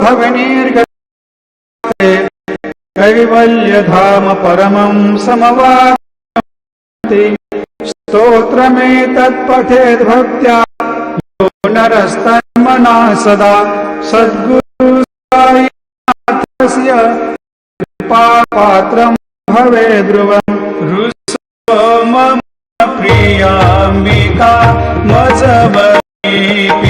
भवनीर्गते कैवल्यधाम परमं समवाति परमम् यो नरस्तन्मना सदा सद्गुरुस्य कृपापात्रं भवे ध्रुवम् मम प्रियाम्बिका मसी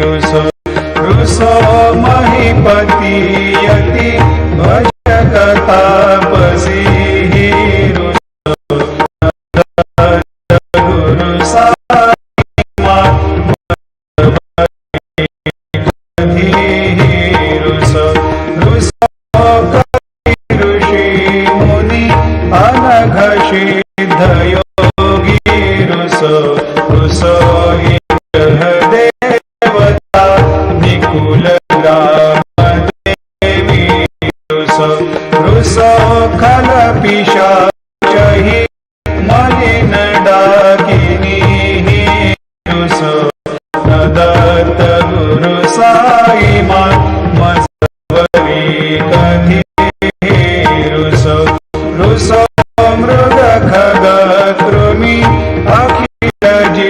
रुसो रुसो महिपति यति भजकतापसि रुसो रुसो रुसो खलपिशा मलिन डाकिनी रुसो। नदत गुरु साईमा मसवरी कधी रुसो। रुसो मृद खग कृमी अखिल जी